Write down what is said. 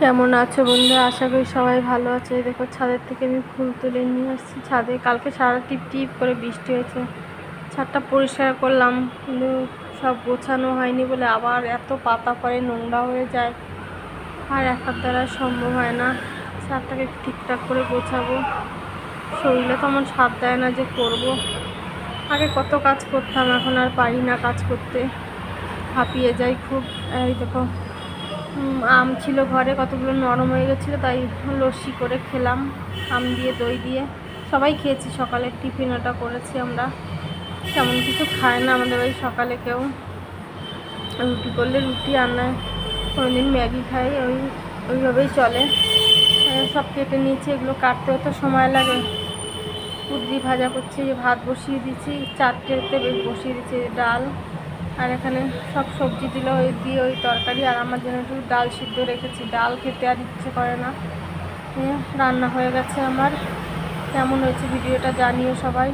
কেমন আছো বন্ধু আশা করি সবাই ভালো আছে। দেখো, ছাদের থেকে আমি ফুল তুলে নিয়ে আসছি। ছাদে কালকে সারা টিপ টিপ করে বৃষ্টি হয়েছে। ছাদটা পরিষ্কার করলাম, কিন্তু সব গোছানো হয়নি বলে আবার এত পাতা পরে নোংরা হয়ে যায়। আর একার দ্বারা সম্ভব হয় না। ছাদটাকে ঠিকঠাক করে গোছাবো। শরীরে তো আমার সাথ দেয় না যে করব। আগে কত কাজ করতাম, এখন আর পারি না কাজ করতে। হাঁপিয়ে যাই খুব। এই দেখো আম ছিল ঘরে, কতগুলো নরম হয়ে গেছিল, তাই লস্যি করে খেলাম, আম দিয়ে, দই দিয়ে। সবাই খেয়েছি, সকালে টিফিন ওটা করেছি আমরা। তেমন কিছু খায় না আমাদের ওই সকালে কেউ। রুটি করলে রুটি আর নয় কোনোদিন ম্যাগি খাই, ওই, ওইভাবেই চলে। সব কেটে নিয়েছি, এগুলো কাটতেও তো সময় লাগে। কুদ্রি ভাজা করছি ভাত বসিয়ে দিচ্ছি চারটেতে বসিয়ে দিচ্ছি ডাল। আর এখানে সব সবজি দিল, ওই দিয়ে ওই তরকারি, আর আমার জন্য একটু ডাল সিদ্ধ রেখেছি। ডাল খেতে আর ইচ্ছে করে না। রান্না হয়ে গেছে আমার। কেমন হয়েছে ভিডিওটা জানিও সবাই।